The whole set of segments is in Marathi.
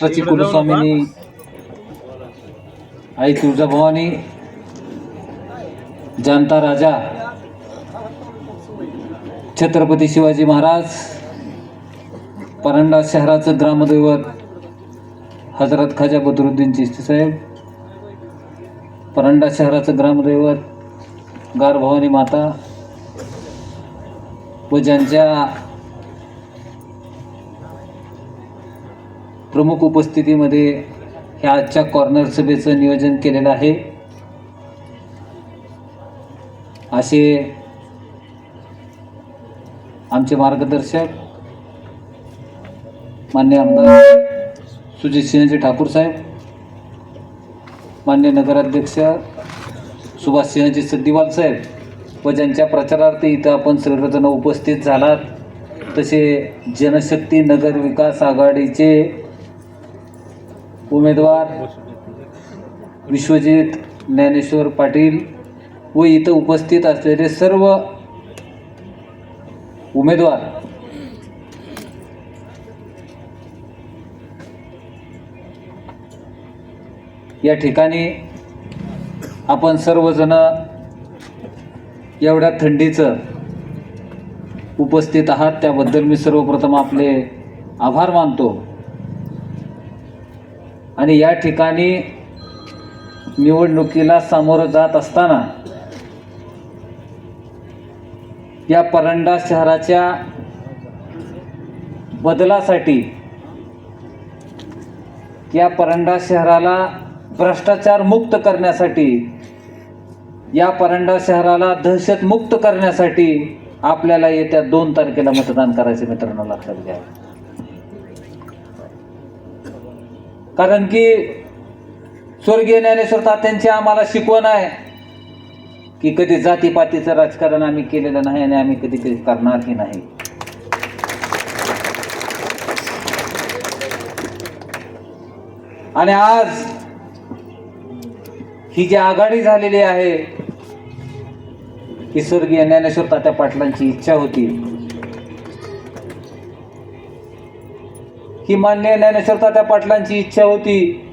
महाराष्ट्राची कुलस्वामिनी आई तुळजाभवानी जनता राजा छत्रपती शिवाजी महाराज परंडा शहराचं ग्रामदैवत हजरत खाजा बदरुद्दीन चिश्ती साहेब परंडा शहराचं ग्रामदैवत गारभवानी माता व ज्यांच्या प्रमुख उपस्थितीमध्ये ह्या आजच्या कॉर्नर सभेचं नियोजन केलेलं आहे. असे आमचे मार्गदर्शक मान्य आमदार सुजित सिंहजी ठाकूर साहेब मान्य नगराध्यक्ष सुभाष सिंहजी सद्दीवाल साहेब व ज्यांच्या प्रचारार्थ इथं आपण सर्वजण उपस्थित झालात तसे जनशक्ती नगर विकास आघाडीचे उमेदवार विश्वजित ज्ञानेश्वर पाटील व इथं उपस्थित असलेले सर्व उमेदवार. या ठिकाणी आपण सर्वजण एवढ्या थंडीचं उपस्थित आहात त्याबद्दल मी सर्वप्रथम आपले आभार मानतो. आणि या ठिकाणी निवडणुकीला सामोरं जात असताना या परंडा शहराच्या बदलासाठी या परंडा शहराला भ्रष्टाचार मुक्त करण्यासाठी या परंडा शहराला दहशत मुक्त करण्यासाठी आपल्याला येत्या दोन तारखेला मतदान करायचे मित्रांनो लक्षात घ्या. कारण की स्वर्गीय ज्ञानेश्वर तात्यांची आम्हाला शिकवण आहे की कधी जातीपातीचं राजकारण आम्ही केलेलं नाही आणि आम्ही कधी कधी करणारही नाही. आणि आज ही जी आघाडी झालेली आहे ही स्वर्गीय ज्ञानेश्वर तात्या पाटलांची इच्छा होती. ही मान्य ज्ञानेश्वर तात्या पाटलांची इच्छा होती.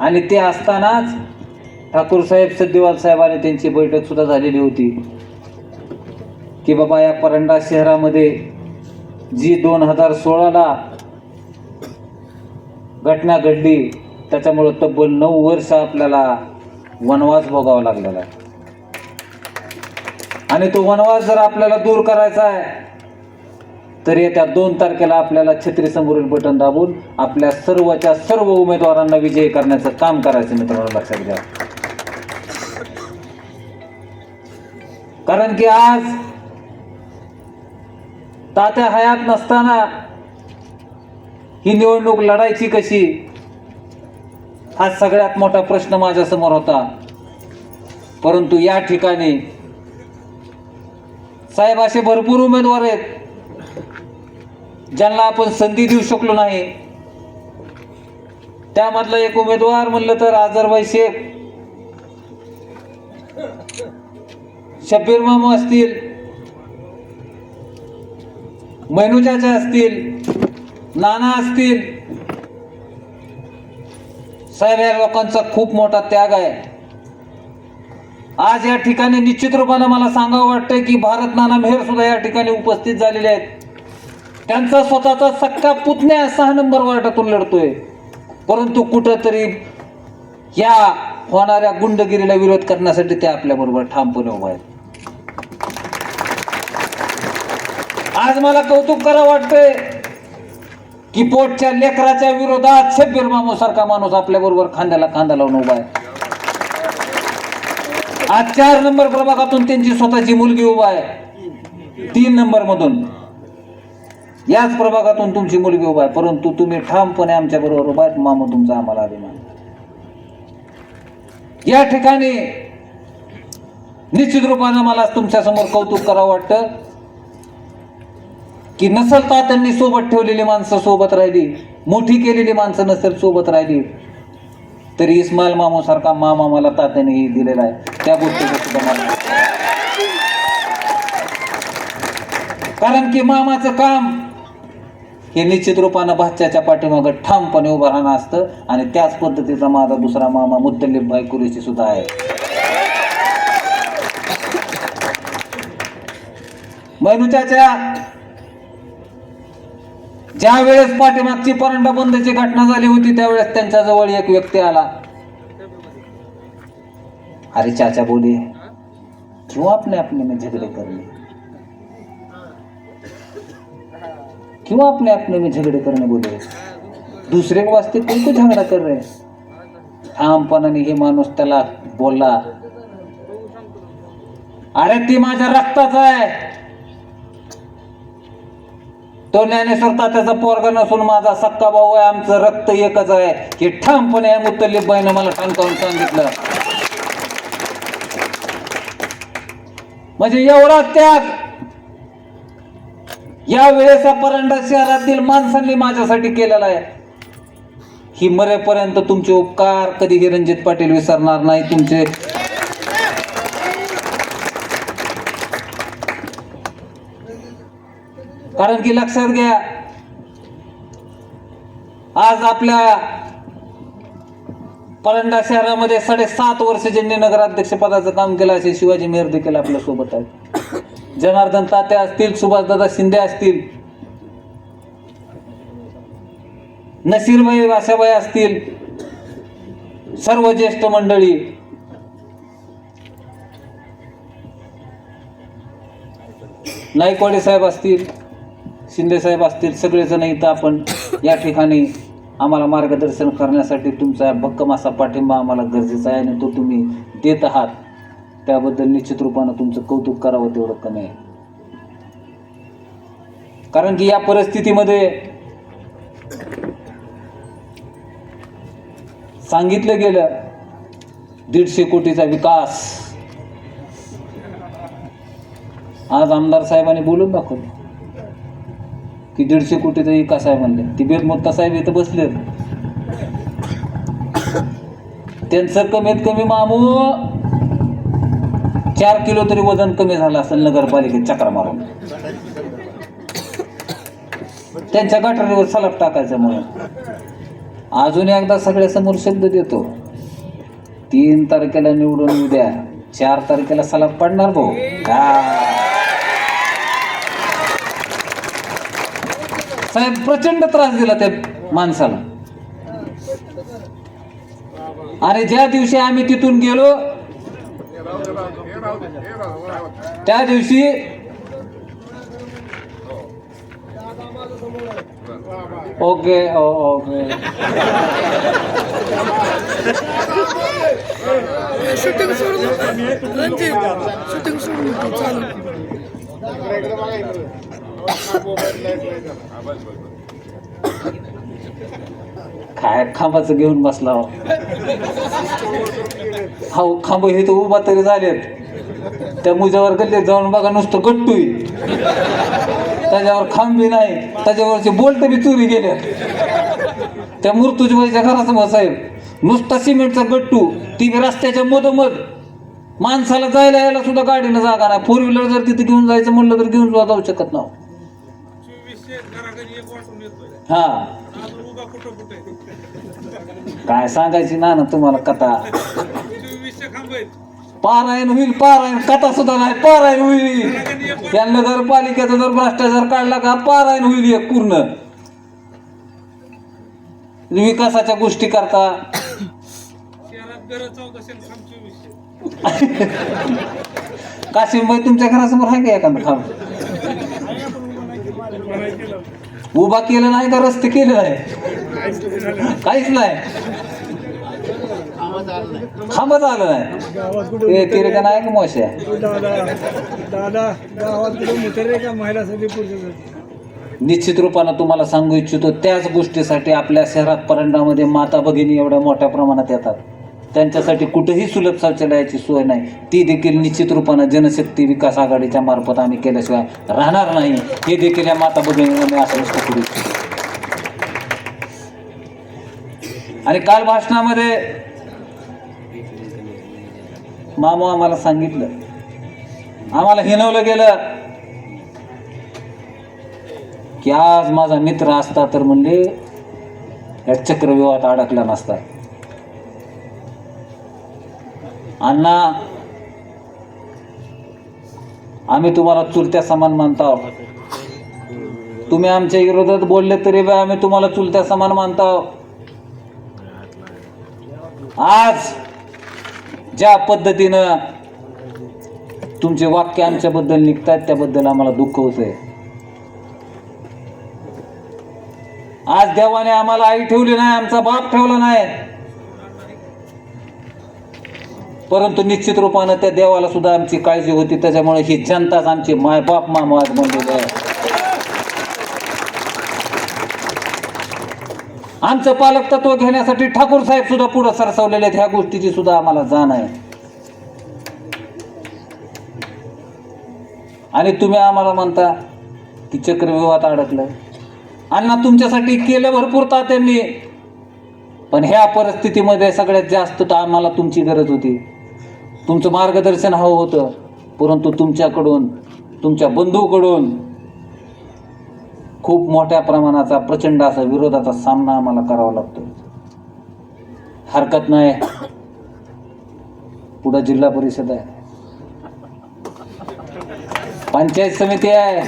आणि ते असतानाच ठाकूर साहेब सद्देवाल साहेबांनी त्यांची बैठक सुद्धा झालेली होती. की बाबा या परंडा शहरामध्ये जी दोन हजार सोळाला घटना घडली त्याच्यामुळं तब्बल नऊ वर्ष आपल्याला वनवास भोगावा लागलेला आहे. आणि तो वनवास जर आपल्याला दूर करायचा आहे तर येत्या दोन तारखेला आपल्याला छत्री समोरील बटन दाबून आपल्या सर्वच्या सर्व उमेदवारांना विजयी करण्याचं काम करायचं मित्रांनो लक्षात घ्या. कारण की आज तात्या हयात नसताना ही निवडणूक लढायची कशी? हा सगळ्यात मोठा प्रश्न माझ्यासमोर होता. परंतु या ठिकाणी साहेब असे भरपूर उमेदवार आहेत. ज्यांना आपण संधी देऊ शकलो नाही. त्यामधला एक उमेदवार म्हणलं तर आजरबाई शेख. शब्बीर मामू असतील. मैनुजाच्या असतील. नाना असतील. साहेब या लोकांचा खूप मोठा त्याग आहे. आज या ठिकाणी निश्चित रूपानं मला सांगावं वाटतंय की भारत नाना मेहर सुद्धा या ठिकाणी उपस्थित झालेले आहेत. त्यांचा स्वतःचा सक्का पुतण्या सहा नंबर वार्डातून लढतोय. परंतु कुठंतरी या होणाऱ्या गुंडगिरीला विरोध करण्यासाठी ते आपल्या बरोबर ठामपणे उभा आहेत. आज मला कौतुक करा वाटतंय की पोटच्या लेकराच्या विरोधात शब्बीर मामू सारखा माणूस आपल्या बरोबर खांद्याला खांदा लावून उभा आहे. आज चार नंबर प्रभागातून त्यांची स्वतःची मुलगी उभा आहे. तीन नंबर मधून याच प्रभागातून तुमची मुलगी उभा आहे. परंतु तुम्ही ठामपणे आमच्या बरोबर उभा आहेत. मामा तुमचा आम्हाला अभिमान या ठिकाणी निश्चित रूपानं मला तुमच्यासमोर कौतुक करावं वाटतं की नसल तात्यांनी सोबत ठेवलेली माणसं सोबत राहिली. मोठी केलेली माणसं नसेल सोबत राहिली. तरी इस्माईल मामू सारखा मामा मला तात्याने दिलेला आहे. त्या गोष्टीचा सुद्धा मला कारण की मामाचं काम हे निश्चित रूपानं भाच्याच्या पाठीमागं ठामपणे उभं राहणं असतं आणि त्याच पद्धतीचा माझा दुसरा मामा मुद्दलीबाई कुरेशी सुद्धा आहे. मैनुच्याच्या ज्या वेळेस पाठीमागची परंडा बंदची घटना झाली होती त्यावेळेस त्यांच्या जवळ एक व्यक्ती आला. अरे चाचा बोले क्यों आपने अपने में झगड़े कर लिए क्यों अपने अपने में झगड़े करने बोले दूसरे के वास्ते कोई को झगड़ा कर रहे? ठामपणाने हे माणूस त्याला बोलला. अरे ती माझ्या रक्ताचा आहे. तो ज्ञानेश्वर तात्याचा पोरगा नसून माझा सक्का भाऊ आहे. आमचं रक्त एकच आहे. हे ठामपणे आहे मुत्तल्लीब बाईनं मला ठणकावून सांगितलं. म्हणजे एवढा त्याग या वेळेस या परंडा शहरातील माणसांनी माझ्यासाठी केलेला आहे. ही मरेपर्यंत तुमचे उपकार कधीही रणजित पाटील विसरणार नाही. तुमचे कारण की लक्षात घ्या आज आपल्या परंडा शहरामध्ये साडेसात वर्ष ज्यांनी नगराध्यक्ष पदाचं काम केलं असे शिवाजी मेहर देखील आपल्यासोबत आहेत. जनार्दन तात्या असतील सुभाषदादा शिंदे असतील नसीरबाई राशाबाई असतील सर्व ज्येष्ठ मंडळी. नाईकवाडे साहेब असतील शिंदे साहेब असतील सगळेजण इथं आपण या ठिकाणी आम्हाला मार्गदर्शन करण्यासाठी तुमचा भक्कम असा पाठिंबा आम्हाला गरजेचा आहे आणि तो तुम्ही देत आहात. त्याबद्दल निश्चित रूपानं तुमचं कौतुक करावं तेवढं कमी आहे. कारण की या परिस्थितीमध्ये सांगितलं गेलं दीडशे कोटीचा विकास. आज आमदार साहेबांनी बोलून दाखवलं. की दीडशे कोटीचा विकास आहे म्हणले. ती बेदमोत्ता साहेब इथं बसले त्यांचं कमीत कमी मामू चार किलो तरी वजन कमी झालं असेल नगरपालिकेत चक्र मारून. त्यांच्या गटारीवर सलाप टाकायचं म्हणून. अजून एकदा सगळ्या समोर शब्द देतो. तीन तारखेला निवडून उद्या चार तारखेला सलाप पडणार भाऊ. साहेब प्रचंड त्रास दिला त्या माणसाला. अरे ज्या दिवशी आम्ही तिथून गेलो त्या दिवशी ओके ओके शूटिंग शूटिंग काय खांबाचं घेऊन बसला हो. खांब हे तर उभा तरी झालेत त्या मुजावर गल्ले जाऊन बघा नुसतं गट्टूय त्याच्यावर खांबी नाही. त्याच्यावरचे बोल्ट बी चोरी गेल्या त्या मूर्तुजबाईच्या घरासमोर साहेब नुसता सिमेंटचा गट्टू ती बी रस्त्याच्या मधोमध. माणसाला जायला यायला सुद्धा गाडीनं जागा नाही. फोर व्हीलर जर तिथे घेऊन जायचं म्हणलं तर घेऊन सुद्धा जाऊ शकत नाही. हा. काय सांगायची ना ना तुम्हाला कथा? पारायण होईल पारायण कथा सुद्धा नाही पारायण होईल. त्या नगरपालिकेचा जर भ्रष्टाचार काढला का पारायण होईल एक पूर्ण. विकासाच्या गोष्टी करता. काशिमबाई तुमच्या घरासमोर आहे का एखादा खांब उभा केलं नाही का रस्ते केले नाही? काहीच नाही. खांबच आलं नाही. ते तिरे का नाही का मोश्या दादा दादा गावात किलोमीटर आहे का महिलासाठी पुरुषासाठी? निश्चित रूपानं तुम्हाला सांगू इच्छितो त्याच गोष्टीसाठी आपल्या शहरात परंडामध्ये माता भगिनी एवढ्या मोठ्या प्रमाणात येतात. त्यांच्यासाठी कुठेही सुलभ शौचालयाची सोय नाही. ती देखील निश्चित रूपानं जनशक्ती विकास आघाडीच्या मार्फत आम्ही केल्याशिवाय राहणार नाही. हे देखील या माता भगिनींना करू इच्छितो आणि काल भाषणामध्ये मामू आम्हाला सांगितलं. आम्हाला हिनवलं गेलं. की आज माझा मित्र असता तर म्हणले या चक्रव्यूहात अडकला नसता. अण्णा आम्ही तुम्हाला चुलत्या समान मानतो तुम्ही आमच्या विरोधात बोलले तरी बा आम्ही तुम्हाला चुलत्या समान मानतो आज ज्या पद्धतीनं तुमचे वाक्य आमच्याबद्दल निघतात त्याबद्दल आम्हाला दुःख होत आहे आज देवाने आम्हाला आई ठेवली नाही आमचा बाप ठेवला नाही. परंतु निश्चित रूपानं त्या देवाला सुद्धा आमची काळजी होती त्याच्यामुळे ही जनताच आमची माय बाप मामा आज बनलेली आहे. आमचं पालक तत्व घेण्यासाठी ठाकूर साहेब सुद्धा पुढे सरसवलेले आहेत. ह्या गोष्टीची सुद्धा आम्हाला जाण आहे. आणि तुम्ही आम्हाला म्हणता की चक्रव्यूहात अडकलं अण्णा तुमच्यासाठी केलं भरपूर तात्यांनी पण ह्या परिस्थितीमध्ये सगळ्यात जास्त तर आम्हाला तुमची गरज होती. तुमचं मार्गदर्शन हवं होतं. परंतु तुमच्याकडून तुमच्या बंधूकडून खूप मोठ्या प्रमाणाचा प्रचंड असा विरोधाचा सामना आम्हाला करावा लागतो. हरकत नाही. पुढं जिल्हा परिषद आहे. पंचायत समिती आहे.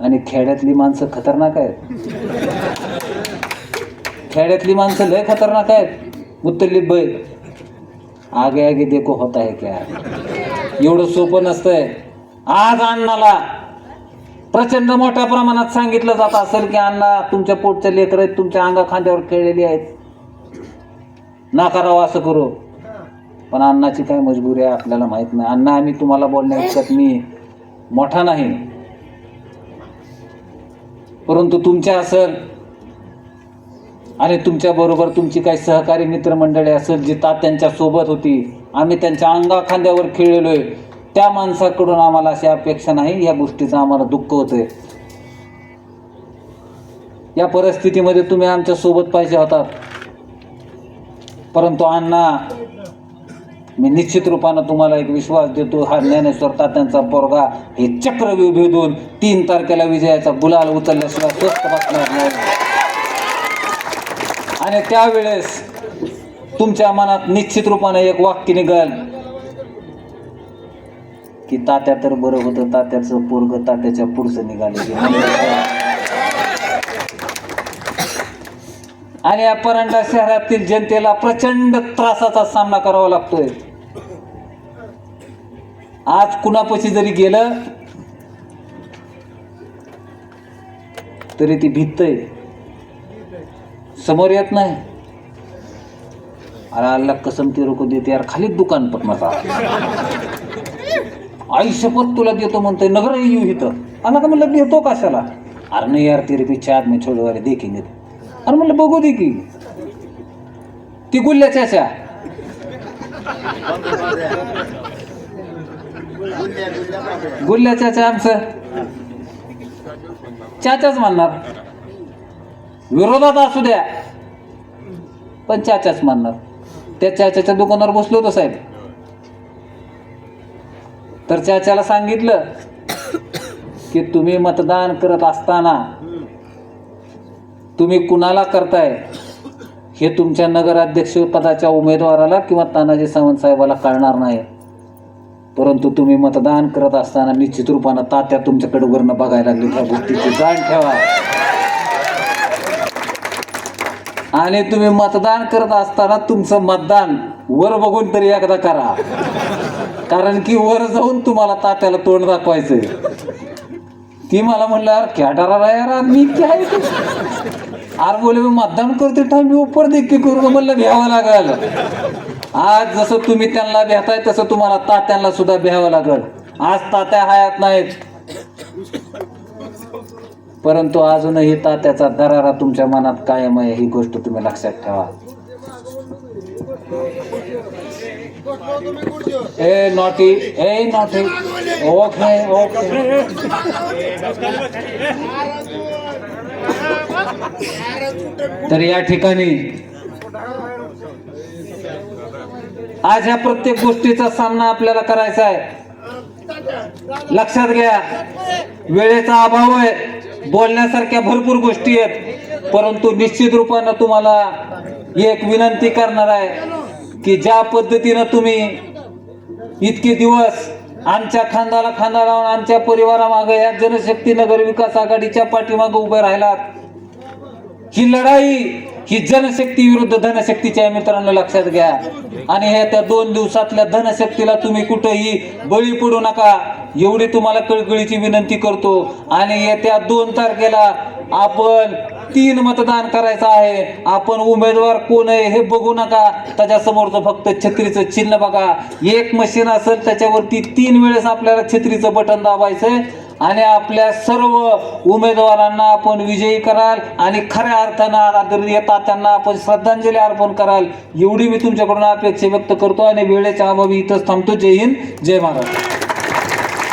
आणि खेड्यातली माणसं खतरनाक आहेत. खेड्यातली माणसं लय खतरनाक आहेत. उत्तरली बै आगे आगे देखो होता है क्या? एवढं सोपं नसतंय. आज अण्णाला प्रचंड मोठ्या प्रमाणात सांगितलं जात असेल की अण्णा तुमच्या पोटचे लेकर आहेत तुमच्या अंगा खांद्यावर खेळलेली आहेत. ना करावं असं करू. पण अण्णाची काय मजबुरी आहे आपल्याला माहीत नाही. अण्णा आम्ही तुम्हाला बोलण्यापेक्षा मी मोठा नाही. परंतु तुमच्या असेल आणि तुमच्या बरोबर तुमची काही सहकारी मित्रमंडळी असेल जी तात्यांच्या सोबत होती आम्ही त्यांच्या अंगा खांद्यावर खेळलेलोय त्या माणसाकडून आम्हाला अशी अपेक्षा नाही. या गोष्टीचं आम्हाला दुःख होतंय. या परिस्थितीमध्ये तुम्ही आमच्यासोबत पाहिजे होतात परंतु अण्णा मी निश्चित रूपानं तुम्हाला एक विश्वास देतो. हा ज्ञानेश्वर तात्यांचा पोरगा हे चक्रव्यूह भेदून तीन तारखेला विजयाचा गुलाल उचलल्याशिवाय स्वस्त बसणार नाही. आणि त्यावेळेस तुमच्या मनात निश्चित रूपाने एक वाक्य निघाल. की तात्या तर बरं होतं तात्याचं पोरग तात्याच्या पुढचं निघाले. आणि या परंडा शहरातील जनतेला प्रचंड त्रासाचा सामना करावा लागतोय. आज कुणापाशी जरी गेलं तरी ती भित्तय. समोर येत नाही. अरे अल्ला कसम ते रोको देते यार खालीच दुकान पण आयुष्यभर तुला देतो म्हणतोय नगर येऊ इथं. आला का म्हणलं देतो कशाला? अरे नाही यार तेरे पीछे आदमी छोड़े वाले देखेंगे अरे म्हणलं बघू दे की. ती गुल्ल्याच्या अशा गुल्ल्या चाचा आमचं. चाचाच म्हणणार. विरोधात असू द्या. पण चाचाच मानणार त्या चाच्याच्या दुकानावर बसलो होतो साहेब. तर त्याच्याला सांगितलं की तुम्ही मतदान करत असताना तुम्ही कुणाला करताय? हे तुमच्या नगराध्यक्ष पदाच्या उमेदवाराला किंवा तानाजी सावंत साहेबाला कळणार नाही. परंतु तुम्ही मतदान करत असताना निश्चित रूपानं तात्या तुमच्याकडे वरनं बघायला लागली. त्या गोष्टीची जाण ठेवा. आणि तुम्ही मतदान करत असताना तुमचं मतदान वर बघून तरी एकदा करा. कारण की वर जाऊन तुम्हाला तात्याला तोंड दाखवायचंय. ती मला म्हणलं अरे क्या डरा यार आदमी क्या है अरे बोले मी मतदान करते टाइम मी उपर देखील करू म्हणलं भ्यावं लागल. आज जसं तुम्ही त्यांना भेटाय तसं तुम्हाला तात्यांना सुद्धा भ्यावं लागल. आज तात्या हयात नाहीत. परंतु अजूनही तात्याचा दरारा तुमच्या मनात कायम आहे ही गोष्ट तुम्ही लक्षात ठेवा. ए नॉटी ए नॉटी ओके ओके तर या ठिकाणी आज ह्या प्रत्येक गोष्टीचा सामना आपल्याला करायचा आहे. लक्षात घ्या वेळेचा अभाव आहे. बोलण्यासारख्या भरपूर गोष्टी आहेत परंतु निश्चित रूपानं तुम्हाला एक विनंती करणार आहे. की ज्या पद्धतीनं तुम्ही इतके दिवस आमच्या खांदाला खांदा लावून आमच्या परिवारामागे या जनशक्ती नगर विकास आघाडीच्या पाठीमागे उभे राहिलात ही लढाई ही जनशक्ती विरुद्ध धनशक्तीच्या मित्रांना मित्रांनो लक्षात घ्या. आणि हे त्या दोन दिवसातल्या धनशक्तीला तुम्ही कुठेही बळी पडू नका. एवढी तुम्हाला कळकळीची विनंती करतो. आणि येत्या दोन तारखेला आपण तीन मतदान करायचं आहे. आपण उमेदवार कोण आहे हे बघू नका. त्याच्या समोरचं फक्त छत्रीचं चिन्ह बघा. एक मशीन असेल त्याच्यावरती तीन वेळेस आपल्याला छत्रीचं बटन दाबायचंय. आणि आपल्या सर्व उमेदवारांना आपण विजयी कराल आणि खऱ्या अर्थानं आदरणीय तात्यांना आपण श्रद्धांजली अर्पण कराल. एवढी मी तुमच्याकडून अपेक्षा व्यक्त करतो आणि वेळेच्या अभावी इथंच थांबतो. जय हिंद. जय महाराष्ट्र.